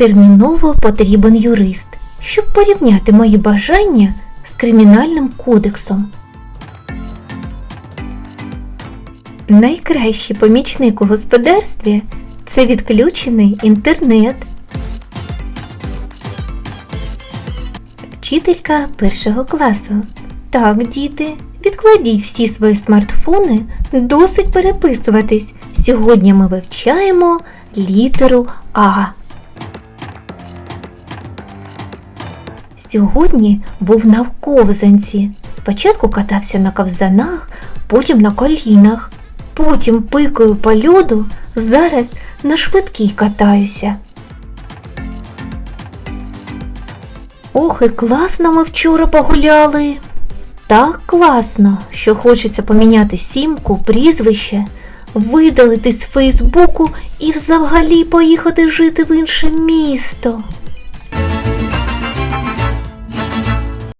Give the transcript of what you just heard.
Терміново потрібен юрист, щоб порівняти мої бажання з кримінальним кодексом. Найкращий помічник у господарстві це відключений інтернет. Вчителька першого класу. Так, діти, відкладіть всі свої смартфони, досить переписуватись. Сьогодні ми вивчаємо літеру А. Сьогодні був на ковзанці. Спочатку катався на ковзанах, потім на колінах, потім пикаю по льоду, зараз на швидкій катаюся. Ох, і класно ми вчора погуляли. Так класно, що хочеться поміняти сімку, прізвище, видалити з Фейсбуку і взагалі поїхати жити в інше місто.